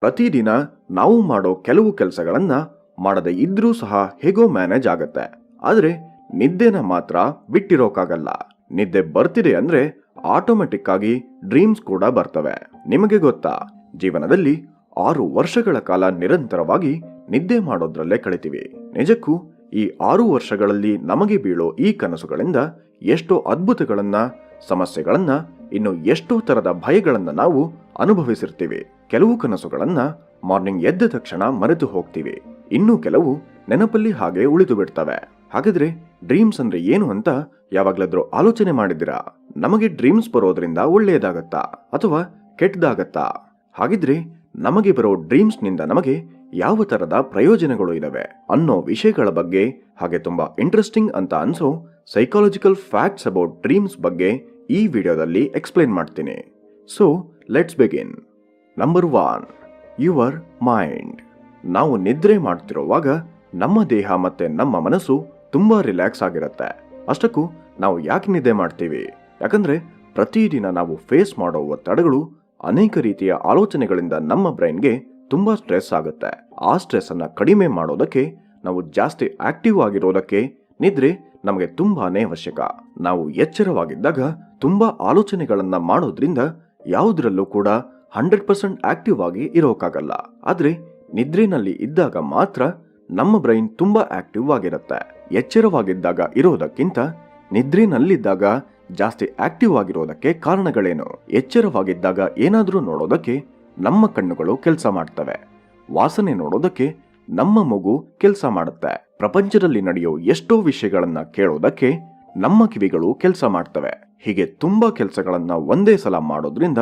ಪ್ರತಿದಿನ ನಾವು ಮಾಡೋ ಕೆಲವು ಕೆಲಸಗಳನ್ನ ಮಾಡದೇ ಇದ್ರೂ ಸಹ ಹೇಗೋ ಮ್ಯಾನೇಜ್ ಆಗತ್ತೆ. ಆದರೆ ನಿದ್ದೆನ ಮಾತ್ರ ಬಿಟ್ಟಿರೋಕ್ಕಾಗಲ್ಲ ನಿದ್ದೆ ಬರ್ತಿದೆ ಅಂದ್ರೆ ಆಟೋಮೆಟಿಕ್ ಆಗಿ ಡ್ರೀಮ್ಸ್ ಕೂಡ ಬರ್ತವೆ. ನಿಮಗೆ ಗೊತ್ತಾ? ಜೀವನದಲ್ಲಿ ಆರು ವರ್ಷಗಳ ಕಾಲ ನಿರಂತರವಾಗಿ ನಿದ್ದೆ ಮಾಡೋದ್ರಲ್ಲೇ ಕಳಿತೀವಿ. ನಿಜಕ್ಕೂ ಈ ಆರು ವರ್ಷಗಳಲ್ಲಿ ನಮಗೆ ಬೀಳೋ ಈ ಕನಸುಗಳಿಂದ ಎಷ್ಟೋ ಅದ್ಭುತಗಳನ್ನ, ಸಮಸ್ಯೆಗಳನ್ನ, ಇನ್ನು ಎಷ್ಟೋ ತರದ ಭಯಗಳನ್ನ ನಾವು ಅನುಭವಿಸಿರ್ತೀವಿ. ಕೆಲವು ಕನಸುಗಳನ್ನ ಮಾರ್ನಿಂಗ್ ಎದ್ದ ತಕ್ಷಣ ಮರೆತು ಹೋಗ್ತೀವಿ. ಇನ್ನು ಕೆಲವು ನೆನಪಲ್ಲಿ ಹಾಗೆ ಉಳಿದು ಬಿಡ್ತವೆ. ಹಾಗಾದ್ರೆ ಡ್ರೀಮ್ಸ್ ಅಂದ್ರೆ ಏನು ಅಂತ ಯಾವಾಗ್ಲಾದ್ರೂ ಆಲೋಚನೆ ಮಾಡಿದಿರಾ ನಮಗೆ ಡ್ರೀಮ್ಸ್ ಬರೋದ್ರಿಂದ ಒಳ್ಳೆಯದಾಗತ್ತಾ ಅಥವಾ ಕೆಟ್ಟದಾಗತ್ತಾ ಹಾಗಿದ್ರೆ ನಮಗೆ ಬರೋ ಡ್ರೀಮ್ಸ್ನಿಂದ ನಮಗೆ ಯಾವ ತರದ ಪ್ರಯೋಜನಗಳು ಇದಾವೆ ಅನ್ನೋ ವಿಷಯಗಳ ಬಗ್ಗೆ ಹಾಗೆ ತುಂಬಾ ಇಂಟ್ರೆಸ್ಟಿಂಗ್ ಅಂತ ಅನ್ಸೋ ಸೈಕಾಲಜಿಕಲ್ ಫ್ಯಾಕ್ಟ್ಸ್ ಅಬೌಟ್ ಡ್ರೀಮ್ಸ್ ಬಗ್ಗೆ ಈ ವಿಡಿಯೋದಲ್ಲಿ ಎಕ್ಸ್ಪ್ಲೇನ್ ಮಾಡ್ತೀನಿ. So let's begin number one your mind ನಾವು ನಿದ್ರೆ ಮಾಡ್ತಿರುವಾಗ ನಮ್ಮ ದೇಹ ಮತ್ತೆ ನಮ್ಮ ಮನಸ್ಸು ತುಂಬಾ ರಿಲ್ಯಾಕ್ಸ್ ಆಗಿರುತ್ತೆ. ಅಷ್ಟಕ್ಕೂ ನಾವು ಯಾಕೆ ನಿದ್ದೆ ಮಾಡ್ತೀವಿ? ಯಾಕಂದ್ರೆ ಪ್ರತಿದಿನ ನಾವು ಫೇಸ್ ಮಾಡೋ ಒತ್ತಡಗಳು ಅನೇಕ ರೀತಿಯ ಆಲೋಚನೆಗಳಿಂದ ನಮ್ಮ ಬ್ರೈನ್ಗೆ ತುಂಬಾ ಸ್ಟ್ರೆಸ್ ಆಗುತ್ತೆ. ಆ ಸ್ಟ್ರೆಸ್ ಅನ್ನ ಕಡಿಮೆ ಮಾಡೋದಕ್ಕೆ, ನಾವು ಜಾಸ್ತಿ ಆಕ್ಟಿವ್ ಆಗಿರೋದಕ್ಕೆ ನಿದ್ರೆ ನಮಗೆ ತುಂಬಾನೇ ಅವಶ್ಯಕ. ನಾವು ಎಚ್ಚರವಾಗಿದ್ದಾಗ ತುಂಬಾ ಆಲೋಚನೆಗಳನ್ನ ಮಾಡೋದ್ರಿಂದ ಯಾವುದರಲ್ಲೂ ಕೂಡ ಹಂಡ್ರೆಡ್ ಪರ್ಸೆಂಟ್ ಆಕ್ಟಿವ್ ಆಗಿ ಇರೋಕ್ಕಾಗಲ್ಲ ಆದರೆ ನಿದ್ರೆನಲ್ಲಿ ಇದ್ದಾಗ ಮಾತ್ರ ನಮ್ಮ ಬ್ರೈನ್ ತುಂಬಾ ಆಕ್ಟಿವ್ ಆಗಿರುತ್ತೆ. ಎಚ್ಚರವಾಗಿದ್ದಾಗ ಇರೋದಕ್ಕಿಂತ ನಿದ್ರೆನಲ್ಲಿದ್ದಾಗ ಜಾಸ್ತಿ ಆಕ್ಟಿವ್ ಆಗಿರೋದಕ್ಕೆ ಕಾರಣಗಳೇನು? ಎಚ್ಚರವಾಗಿದ್ದಾಗ ಏನಾದರೂ ನೋಡೋದಕ್ಕೆ ನಮ್ಮ ಕಣ್ಣುಗಳು ಕೆಲಸ ಮಾಡ್ತವೆ. ವಾಸನೆ ನೋಡೋದಕ್ಕೆ ನಮ್ಮ ಮಗು ಕೆಲಸ ಮಾಡುತ್ತೆ. ಪ್ರಪಂಚದಲ್ಲಿ ನಡೆಯೋ ಎಷ್ಟೋ ವಿಷಯಗಳನ್ನ ಕೇಳೋದಕ್ಕೆ ನಮ್ಮ ಕಿವಿಗಳು ಕೆಲಸ ಮಾಡ್ತವೆ. ಹೀಗೆ ತುಂಬಾ ಕೆಲಸಗಳನ್ನ ಒಂದೇ ಸಲ ಮಾಡೋದ್ರಿಂದ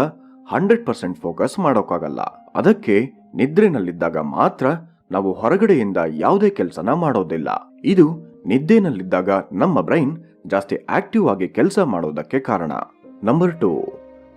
ಹಂಡ್ರೆಡ್ ಪರ್ಸೆಂಟ್ ಫೋಕಸ್ ಮಾಡೋಕ್ಕಾಗಲ್ಲ. ಅದಕ್ಕೆ ನಿದ್ರೆನಲ್ಲಿದ್ದಾಗ ಮಾತ್ರ ನಾವು ಹೊರಗಡೆಯಿಂದ ಯಾವುದೇ ಕೆಲಸನ ಮಾಡೋದಿಲ್ಲ. ಇದು ನಿದ್ದೆನಲ್ಲಿದ್ದಾಗ ನಮ್ಮ ಬ್ರೈನ್ ಜಾಸ್ತಿ ಆಕ್ಟಿವ್ ಆಗಿ ಕೆಲಸ ಮಾಡೋದಕ್ಕೆ ಕಾರಣ. Number two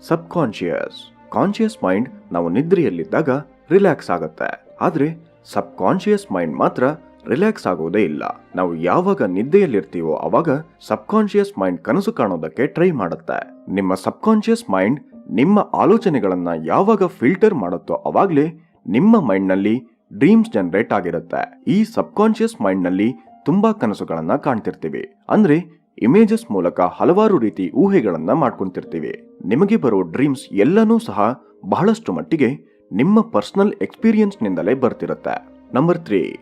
subconscious conscious mind ನಾವು ನಿದ್ರೆಯಲ್ಲಿದ್ದಾಗ ರಿಲ್ಯಾಕ್ಸ್ ಆಗುತ್ತೆ. ಆದ್ರೆ ಸಬ್ ಕಾನ್ಶಿಯಸ್ ಮೈಂಡ್ ಮಾತ್ರ ರಿಲ್ಯಾಕ್ಸ್ ಆಗೋದೇ ಇಲ್ಲ. ನಾವು ಯಾವಾಗ ನಿದ್ದೆಯಲ್ಲಿರ್ತೀವೋ ಅವಾಗ ಸಬ್ ಕಾನ್ಶಿಯಸ್ ಮೈಂಡ್ ಕನಸು ಕಾಣೋದಕ್ಕೆ ಟ್ರೈ ಮಾಡುತ್ತೆ. ನಿಮ್ಮ ಸಬ್ ಕಾನ್ಶಿಯಸ್ ಮೈಂಡ್ ನಿಮ್ಮ ಆಲೋಚನೆಗಳನ್ನು ಯಾವಾಗ ಫಿಲ್ಟರ್ ಮಾಡುತ್ತೋ ಅವಾಗಲೇ ನಿಮ್ಮ ಮೈಂಡ್ನಲ್ಲಿ ಡ್ರೀಮ್ಸ್ ಜನರೇಟ್ ಆಗಿರುತ್ತೆ. ಈ ಸಬ್ಕಾನ್ಷಿಯಸ್ ಮೈಂಡ್ನಲ್ಲಿ ತುಂಬಾ ಕನಸುಗಳನ್ನು ಕಾಣ್ತಿರ್ತೀವಿ. ಅಂದ್ರೆ ಇಮೇಜಸ್ ಮೂಲಕ ಹಲವಾರು ರೀತಿ ಊಹೆಗಳನ್ನು ಮಾಡ್ಕೊಂತಿರ್ತೀವಿ. ನಿಮಗೆ ಬರೋ ಡ್ರೀಮ್ಸ್ ಎಲ್ಲನೂ ಸಹ ಬಹಳಷ್ಟು ಮಟ್ಟಿಗೆ ನಿಮ್ಮ ಪರ್ಸನಲ್ ಎಕ್ಸ್ಪೀರಿಯನ್ಸ್ನಿಂದಲೇ ಬರ್ತಿರುತ್ತೆ. ನಂಬರ್ ತ್ರೀ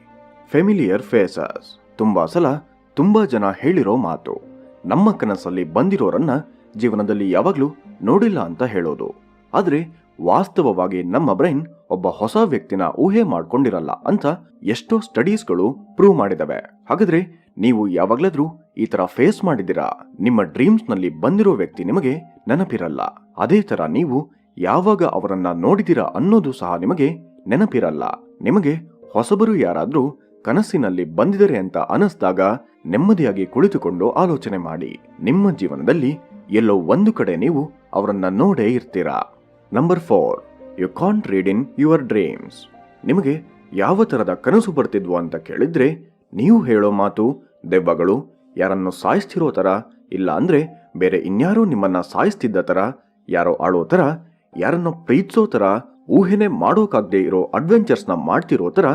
ಫೆಮಿಲಿಯರ್ ಫೇಸಸ್ ತುಂಬಾ ಸಲ ತುಂಬಾ ಜನ ಹೇಳಿರೋ ಮಾತು. ನಮ್ಮ ಕನಸಲ್ಲಿ ಬಂದಿರೋರನ್ನ ಜೀವನದಲ್ಲಿ ಯಾವಾಗಲೂ ನೋಡಿಲ್ಲ ಅಂತ ಹೇಳೋದು. ಆದರೆ ವಾಸ್ತವವಾಗಿ ನಮ್ಮ ಬ್ರೈನ್ ಒಬ್ಬ ಹೊಸ ವ್ಯಕ್ತಿನ ಊಹೆ ಮಾಡ್ಕೊಂಡಿರಲ್ಲ ಅಂತ ಎಷ್ಟೋ ಸ್ಟಡೀಸ್ಗಳು ಪ್ರೂವ್ ಮಾಡಿದವೆ. ಹಾಗಾದ್ರೆ ನೀವು ಯಾವಾಗ್ಲಾದ್ರೂ ಈ ತರ ಫೇಸ್ ಮಾಡಿದಿರಾ ನಿಮ್ಮ ಡ್ರೀಮ್ಸ್ನಲ್ಲಿ ಬಂದಿರೋ ವ್ಯಕ್ತಿ ನಿಮಗೆ ನೆನಪಿರಲ್ಲ. ಅದೇ ತರ ನೀವು ಯಾವಾಗ ಅವರನ್ನ ನೋಡಿದಿರಾ ಅನ್ನೋದು ಸಹ ನಿಮಗೆ ನೆನಪಿರಲ್ಲ. ನಿಮಗೆ ಹೊಸಬರು ಯಾರಾದ್ರೂ ಕನಸಿನಲ್ಲಿ ಬಂದಿದರೆ ಅಂತ ಅನಿಸ್ದಾಗ ನೆಮ್ಮದಿಯಾಗಿ ಕುಳಿತುಕೊಂಡು ಆಲೋಚನೆ ಮಾಡಿ. ನಿಮ್ಮ ಜೀವನದಲ್ಲಿ ಎಲ್ಲೋ ಒಂದು ಕಡೆ ನೀವು ಅವರನ್ನ ನೋಡೇ ಇರ್ತೀರಾ? Number four you can't read in your dreams ನಿಮಗೆ ಯಾವ ತರದ ಕನಸು ಬರ್ತಿದ್ವು ಅಂತ ಕೇಳಿದ್ರೆ, ನೀವು ಹೇಳೋ ಮಾತು ದೆವ್ವಗಳು, ಯಾರನ್ನು ಸಾಯಿಸ್ತಿರೋ ತರ, ಇಲ್ಲ ಅಂದ್ರೆ ಬೇರೆ ಇನ್ಯಾರೋ ನಿಮ್ಮನ್ನ ಸಾಯಿಸ್ತಿದ್ದ ತರ, ಯಾರೋ ಆಳೋ ತರ, ಯಾರನ್ನು ಪ್ರೀತಿಸೋ ತರ, ಊಹೆನೆ ಮಾಡೋಕಾಗ್ದೇ ಇರೋ ಅಡ್ವೆಂಚರ್ಸ್ನ ಮಾಡ್ತಿರೋ ತರ,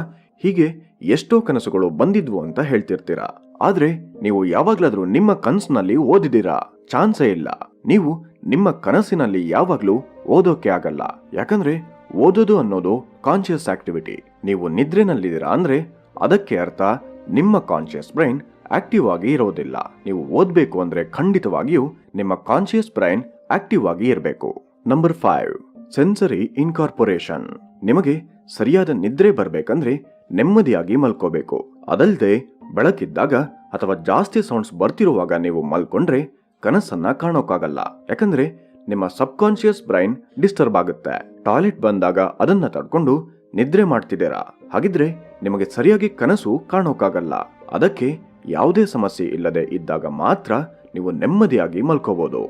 ಹೀಗೆ ಎಷ್ಟೋ ಕನಸುಗಳು ಬಂದಿದ್ವು ಅಂತ ಹೇಳ್ತಿರ್ತೀರಾ? ಆದ್ರೆ ನೀವು ಯಾವಾಗ್ಲಾದ್ರೂ ನಿಮ್ಮ ಕನಸಿನಲ್ಲಿ ಓದಿದ್ದೀರಾ? ಚಾನ್ಸೇ ಇಲ್ಲ. ನೀವು ನಿಮ್ಮ ಕನಸಿನಲ್ಲಿ ಯಾವಾಗ್ಲೂ ಓದೋಕೆ ಆಗಲ್ಲ. ಯಾಕಂದ್ರೆ ಓದೋದು ಅನ್ನೋದು ಕಾನ್ಶಿಯಸ್ ಆಕ್ಟಿವಿಟಿ ನೀವು ನಿದ್ರೆನಲ್ಲಿದ್ದೀರಾ ಅಂದ್ರೆ ಅದಕ್ಕೆ ಅರ್ಥ ನಿಮ್ಮ ಕಾನ್ಶಿಯಸ್ ಬ್ರೈನ್ ಆಕ್ಟಿವ್ ಆಗಿ ಇರೋದಿಲ್ಲ. ನೀವು ಓದ್ಬೇಕು ಅಂದ್ರೆ ಖಂಡಿತವಾಗಿಯೂ ನಿಮ್ಮ ಕಾನ್ಶಿಯಸ್ ಬ್ರೈನ್ ಆಕ್ಟಿವ್ ಆಗಿ ಇರಬೇಕು. ನಂಬರ್ ಫೈವ್ ಸೆನ್ಸರಿ ಇನ್ಕಾರ್ಪೊರೇಷನ್ ನಿಮಗೆ ಸರಿಯಾದ ನಿದ್ರೆ ಬರ್ಬೇಕಂದ್ರೆ ನೆಮ್ಮದಿಯಾಗಿ ಮಲ್ಕೋಬೇಕು. ಅದಲ್ಲದೆ ಬೆಳಕಿದ್ದಾಗ ಅಥವಾ ಜಾಸ್ತಿ ಸೌಂಡ್ಸ್ ಬರ್ತಿರುವಾಗ ನೀವು ಮಲ್ಕೊಂಡ್ರೆ ಕನಸನ್ನ ಕಾಣೋಕ್ಕಾಗಲ್ಲ ಯಾಕಂದ್ರೆ ನಿಮ್ಮ ಸಬ್ಕಾನ್ಶಿಯಸ್ ಬ್ರೈನ್ ಡಿಸ್ಟರ್ಬ್ ಆಗುತ್ತೆ. ಟಾಯ್ಲೆಟ್ ಬಂದಾಗ ಅದನ್ನ ತಡ್ಕೊಂಡು ನಿದ್ರೆ ಮಾಡ್ತಿದ್ದೀರಾ? ಹಾಗಿದ್ರೆ ನಿಮಗೆ ಸರಿಯಾಗಿ ಕನಸು ಕಾಣೋಕ್ಕಾಗಲ್ಲ ಅದಕ್ಕೆ ಯಾವುದೇ ಸಮಸ್ಯೆ ಇಲ್ಲದೆ ಇದ್ದಾಗ ಮಾತ್ರ ನೀವು ನೆಮ್ಮದಿಯಾಗಿ ಮಲ್ಕೋಬಹುದು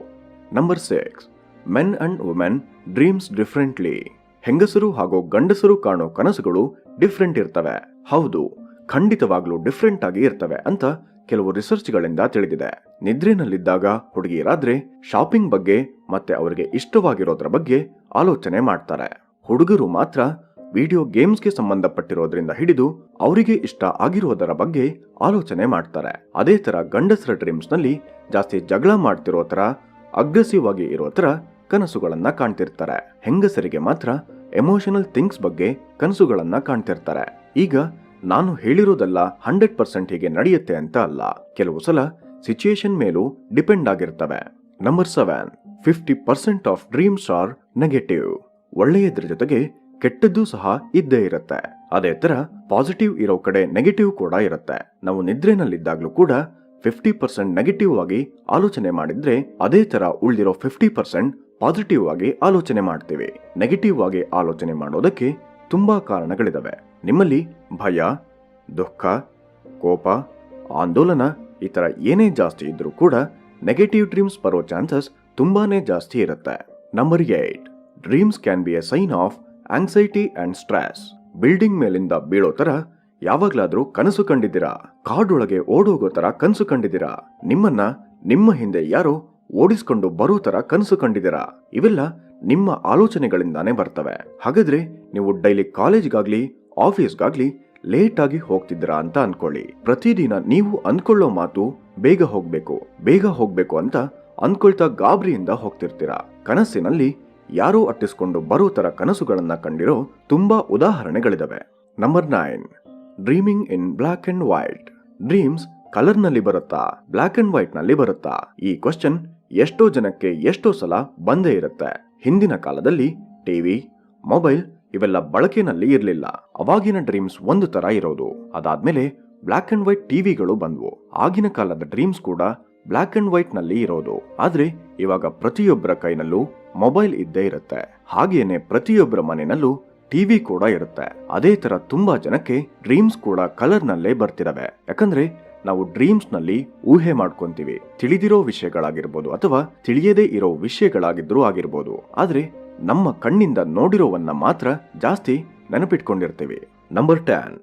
number six men and women dreams differently ಹೆಂಗಸರು ಹಾಗೂ ಗಂಡಸರು ಕಾಣೋ ಕನಸುಗಳು ಡಿಫ್ರೆಂಟ್ ಇರ್ತವೆ. ಹೌದು. ಖಂಡಿತವಾಗ್ಲೂ ಡಿಫ್ರೆಂಟ್ ಆಗಿ ಇರ್ತವೆ ಅಂತ ಕೆಲವು ರಿಸರ್ಚ್ಗಳಿಂದ ತಿಳಿದಿದೆ. ನಿದ್ರೆನಲ್ಲಿದ್ದಾಗ ಹುಡುಗಿಯರಾದ್ರೆ ಶಾಪಿಂಗ್ ಬಗ್ಗೆ ಮತ್ತೆ ಅವರಿಗೆ ಇಷ್ಟವಾಗಿರೋದ್ರ ಬಗ್ಗೆ ಆಲೋಚನೆ ಮಾಡ್ತಾರೆ. ಹುಡುಗರು ಮಾತ್ರ ವಿಡಿಯೋ ಗೇಮ್ಸ್ಗೆ ಸಂಬಂಧಪಟ್ಟಿರೋದ್ರಿಂದ ಹಿಡಿದು ಅವರಿಗೆ ಇಷ್ಟ ಆಗಿರೋದರ ಬಗ್ಗೆ ಆಲೋಚನೆ ಮಾಡ್ತಾರೆ. ಅದೇ ತರ ಗಂಡಸರ ಡ್ರೀಮ್ಸ್ನಲ್ಲಿ ಜಾಸ್ತಿ ಜಗಳ ಮಾಡ್ತಿರೋ ತರ ಅಗ್ರೆಸಿವ್ ಆಗಿ ಇರೋ ತರ ಕನಸುಗಳನ್ನ ಕಾಣ್ತಿರ್ತಾರೆ. ಹೆಂಗಸರಿಗೆ ಮಾತ್ರ ಎಮೋಷನಲ್ ಥಿಂಗ್ಸ್ ಬಗ್ಗೆ ಕನಸುಗಳನ್ನ ಕಾಣ್ತಿರ್ತಾರೆ. ಈಗ ನಾನು ಹೇಳಿರೋದೆಲ್ಲ ಹಂಡ್ರೆಡ್ ಪರ್ಸೆಂಟ್ ಹೀಗೆ ನಡೆಯುತ್ತೆ ಅಂತ ಅಲ್ಲ. ಕೆಲವು ಸಲ ಸಿಚುಯೇಷನ್ ಮೇಲೂ ಡಿಪೆಂಡ್ ಆಗಿರ್ತವೆ. Number seven fifty percent of dreams are negative ಒಳ್ಳೆಯದ್ರ ಜೊತೆಗೆ ಕೆಟ್ಟದ್ದು ಸಹ ಇದ್ದೇ ಇರುತ್ತೆ. ಅದೇ ತರ ಪಾಸಿಟಿವ್ ಇರೋ ಕಡೆ ನೆಗೆಟಿವ್ ಕೂಡ ಇರುತ್ತೆ. ನಾವು ನಿದ್ರೆನಲ್ಲಿದ್ದಾಗ್ಲೂ ಕೂಡ ಫಿಫ್ಟಿ ಪರ್ಸೆಂಟ್ ನೆಗೆಟಿವ್ ಆಗಿ ಆಲೋಚನೆ ಮಾಡಿದ್ರೆ ಅದೇ ತರ ಉಳಿದಿರೋ ಫಿಫ್ಟಿ ಪರ್ಸೆಂಟ್ ಪಾಸಿಟಿವ್ ಆಗಿ ಆಲೋಚನೆ ಮಾಡ್ತೀವಿ. ನೆಗೆಟಿವ್ ಆಗಿ ಆಲೋಚನೆ ಮಾಡೋದಕ್ಕೆ ತುಂಬಾ ಕಾರಣಗಳಿದಾವೆ. ನಿಮ್ಮಲ್ಲಿ ಭಯ, ದುಃಖ, ಕೋಪ, ಆಂದೋಲನ ಈ ಥರ ಏನೇ ಜಾಸ್ತಿ ಇದ್ರೂ ಕೂಡ ನೆಗೆಟಿವ್ ಡ್ರೀಮ್ಸ್ ಬರೋ ಚಾನ್ಸಸ್ ತುಂಬಾನೇ ಜಾಸ್ತಿ ಇರುತ್ತೆ. Number eight dreams can be a sign of anxiety and stress building ಮೇಲಿಂದ ಬೀಳೋ ತರ ಯಾವಾಗ್ಲಾದ್ರೂ ಕನಸು ಕಂಡಿದ್ದೀರಾ? ಕಾಡೊಳಗೆ ಓಡೋಗೋ ತರ ಕನಸು ಕಂಡಿದ್ದೀರಾ? ನಿಮ್ಮನ್ನ ನಿಮ್ಮ ಹಿಂದೆ ಯಾರೋ ಓಡಿಸ್ಕೊಂಡು ಬರೋ ತರ ಕನಸು ಕಂಡಿದ್ದೀರಾ? ಇವೆಲ್ಲ ನಿಮ್ಮ ಆಲೋಚನೆಗಳಿಂದಾನೇ ಬರ್ತವೆ. ಹಾಗಾದ್ರೆ ನೀವು ಡೈಲಿ ಕಾಲೇಜ್ಗಾಗ್ಲಿ ಆಫೀಸ್ಗಾಗ್ಲಿ ಲೇಟ್ ಆಗಿ ಹೋಗ್ತಿದ್ದೀರಾ ಅಂತ ಅನ್ಕೊಳ್ಳಿ. ಪ್ರತಿದಿನ ನೀವು ಅನ್ಕೊಳ್ಳೋ ಮಾತು ಬೇಗ ಹೋಗ್ಬೇಕು ಬೇಗ ಹೋಗ್ಬೇಕು ಅಂತ ಅನ್ಕೊಳ್ತಾ ಗಾಬರಿಯಿಂದ ಹೋಗ್ತಿರ್ತೀರಾ. ಕನಸಿನಲ್ಲಿ ಯಾರೋ ಅಟ್ಟಿಸ್ಕೊಂಡು ಬರೋ ತರ ಕನಸುಗಳನ್ನ ಕಂಡಿರೋ ತುಂಬಾ ಉದಾಹರಣೆಗಳಿದಾವೆ. Number nine dreaming in black and white dreams ಕಲರ್ನಲ್ಲಿ ಬರುತ್ತಾ ಬ್ಲಾಕ್ ಅಂಡ್ ವೈಟ್ನಲ್ಲಿ ಬರುತ್ತಾ? ಈ ಕ್ವಶನ್ ಎಷ್ಟೋ ಜನಕ್ಕೆ ಎಷ್ಟೋ ಸಲ ಬಂದೇ ಇರುತ್ತೆ. ಹಿಂದಿನ ಕಾಲದಲ್ಲಿ ಟಿವಿ ಮೊಬೈಲ್ ಇವೆಲ್ಲ ಬಳಕೆನಲ್ಲಿ ಇರಲಿಲ್ಲ. ಅವಾಗಿನ ಡ್ರೀಮ್ಸ್ ಒಂದು ತರ ಇರೋದು. ಅದಾದ್ಮೇಲೆ ಬ್ಲಾಕ್ ಅಂಡ್ ವೈಟ್ ಟಿವಿಗಳು ಬಂದ್ವು. ಆಗಿನ ಕಾಲದ ಡ್ರೀಮ್ಸ್ ಕೂಡ ಬ್ಲಾಕ್ ಅಂಡ್ ವೈಟ್ನಲ್ಲಿ ಇರೋದು. ಆದ್ರೆ ಇವಾಗ ಪ್ರತಿಯೊಬ್ಬರ ಕೈನಲ್ಲೂ ಮೊಬೈಲ್ ಇದ್ದೇ ಇರುತ್ತೆ. ಹಾಗೇನೆ ಪ್ರತಿಯೊಬ್ಬರ ಮನೆಯಲ್ಲೂ ಟಿವಿ ಕೂಡ ಇರುತ್ತೆ. ಅದೇ ತರ ತುಂಬಾ ಜನಕ್ಕೆ ಡ್ರೀಮ್ಸ್ ಕೂಡ ಕಲರ್ ನಲ್ಲೇ ಬರ್ತಿರವೆ. ಯಾಕಂದ್ರೆ ನಾವು ಡ್ರೀಮ್ಸ್ನಲ್ಲಿ ಊಹೆ ಮಾಡ್ಕೊಂತೀವಿ. ತಿಳಿದಿರೋ ವಿಷಯಗಳಾಗಿರ್ಬೋದು ಅಥವಾ ತಿಳಿಯದೇ ಇರೋ ವಿಷಯಗಳಾಗಿದ್ರೂ ಆಗಿರ್ಬೋದು. ಆದ್ರೆ ನಮ್ಮ ಕಣ್ಣಿಂದ ನೋಡಿರೋವನ್ನ ಮಾತ್ರ ಜಾಸ್ತಿ ನೆನಪಿಟ್ಕೊಂಡಿರ್ತೇವೆ. Number ten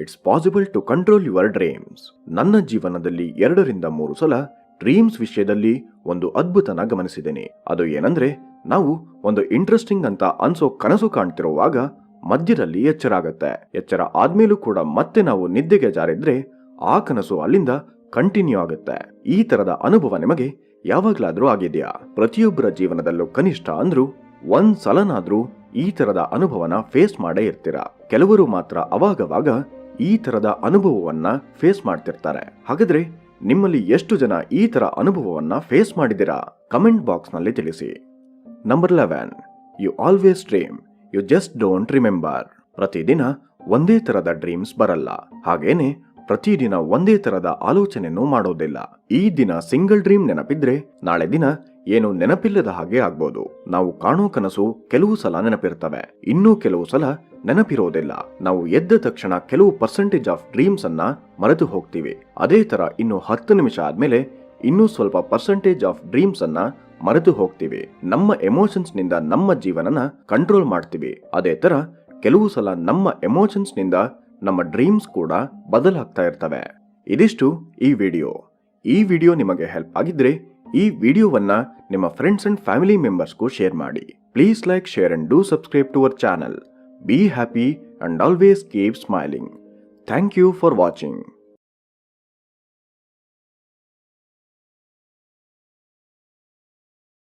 it's possible to control your dreams ನನ್ನ ಜೀವನದಲ್ಲಿ ಎರಡರಿಂದ ಮೂರು ಸಲ ಡ್ರೀಮ್ಸ್ ವಿಷಯದಲ್ಲಿ ಒಂದು ಅದ್ಭುತನ ಗಮನಿಸಿದ್ದೇನೆ. ಅದು ಏನಂದ್ರೆ, ನಾವು ಒಂದು ಇಂಟ್ರೆಸ್ಟಿಂಗ್ ಅಂತ ಅನ್ಸೋ ಕನಸು ಕಾಣ್ತಿರುವಾಗ ಮಧ್ಯದಲ್ಲಿ ಎಚ್ಚರ ಆಗತ್ತೆ. ಎಚ್ಚರ ಆದ್ಮೇಲೂ ಕೂಡ ಮತ್ತೆ ನಾವು ನಿದ್ದೆಗೆ ಜಾರಿದ್ರೆ ಆ ಕನಸು ಅಲ್ಲಿಂದ ಕಂಟಿನ್ಯೂ ಆಗುತ್ತೆ. ಈ ತರದ ಅನುಭವ ನಿಮಗೆ ಯಾವಾಗ್ಲಾದ್ರೂ ಆಗಿದೆಯಾ? ಪ್ರತಿಯೊಬ್ಬರ ಜೀವನದಲ್ಲೂ ಕನಿಷ್ಠ ಅಂದ್ರೂ ಒಂದ್ ಸಲನಾದ್ರೂ ಈ ತರದ ಅನುಭವನ ಫೇಸ್ ಮಾಡೇ ಇರ್ತೀರ. ಕೆಲವರು ಮಾತ್ರ ಅವಾಗವಾಗ ಈ ತರದ ಅನುಭವವನ್ನ ಫೇಸ್ ಮಾಡ್ತಿರ್ತಾರೆ. ಹಾಗಾದ್ರೆ ನಿಮ್ಮಲ್ಲಿ ಎಷ್ಟು ಜನ ಈ ತರ ಅನುಭವವನ್ನ ಫೇಸ್ ಮಾಡಿದಿರಾ ಕಮೆಂಟ್ ಬಾಕ್ಸ್ನಲ್ಲಿ ತಿಳಿಸಿ. Number eleven you always dream you just don't remember ಪ್ರತಿದಿನ ಒಂದೇ ತರದ ಡ್ರೀಮ್ಸ್ ಬರಲ್ಲ. ಹಾಗೇನೆ ಪ್ರತಿದಿನ ಒಂದೇ ತರದ ಆಲೋಚನೆಯನ್ನು ಮಾಡೋದಿಲ್ಲ. ಈ ದಿನ ಸಿಂಗಲ್ ಡ್ರೀಮ್ ನೆನಪಿದ್ರೆ ನಾಳೆ ದಿನ ಏನು ನೆನಪಿಲ್ಲದ ಹಾಗೆ ಆಗ್ಬೋದು. ನಾವು ಕಾಣೋ ಕನಸು ಕೆಲವು ಸಲ ನೆನಪಿರ್ತವೆ. ಇನ್ನೂ ಕೆಲವು ಸಲ ನೆನಪಿರೋದಿಲ್ಲ. ನಾವು ಎದ್ದ ತಕ್ಷಣ ಕೆಲವು ಪರ್ಸೆಂಟೇಜ್ ಆಫ್ ಡ್ರೀಮ್ಸ್ ಅನ್ನ ಮರೆತು ಹೋಗ್ತೀವಿ. ಅದೇ ತರ ಇನ್ನು ಹತ್ತು ನಿಮಿಷ ಆದ್ಮೇಲೆ ಇನ್ನೂ ಸ್ವಲ್ಪ ಪರ್ಸೆಂಟೇಜ್ ಆಫ್ ಡ್ರೀಮ್ಸ್ ಅನ್ನ ಮರೆತು ಹೋಗ್ತೀವಿ. ನಮ್ಮ ಎಮೋಷನ್ಸ್ನಿಂದ ನಮ್ಮ ಜೀವನನ ಕಂಟ್ರೋಲ್ ಮಾಡ್ತೀವಿ. ಅದೇ ತರ ಕೆಲವು ಸಲ ನಮ್ಮ ಎಮೋಷನ್ಸ್ನಿಂದ ನಮ್ಮ ಡ್ರೀಮ್ಸ್ ಕೂಡ ಬದಲಾಗ್ತಾ ಇರ್ತವೆ. ಇದಿಷ್ಟು ಈ ವಿಡಿಯೋ ಈ ವಿಡಿಯೋ ನಿಮಗೆ ಹೆಲ್ಪ್ ಆಗಿದ್ರೆ ಈ ವಿಡಿಯೋವನ್ನ ನಿಮ್ಮ ಫ್ರೆಂಡ್ಸ್ ಅಂಡ್ ಫ್ಯಾಮಿಲಿ ಮೆಂಬರ್ಸ್ಗೂ ಶೇರ್ ಮಾಡಿ. Please like share and do subscribe to our channel be happy and always keep smiling thank you for watching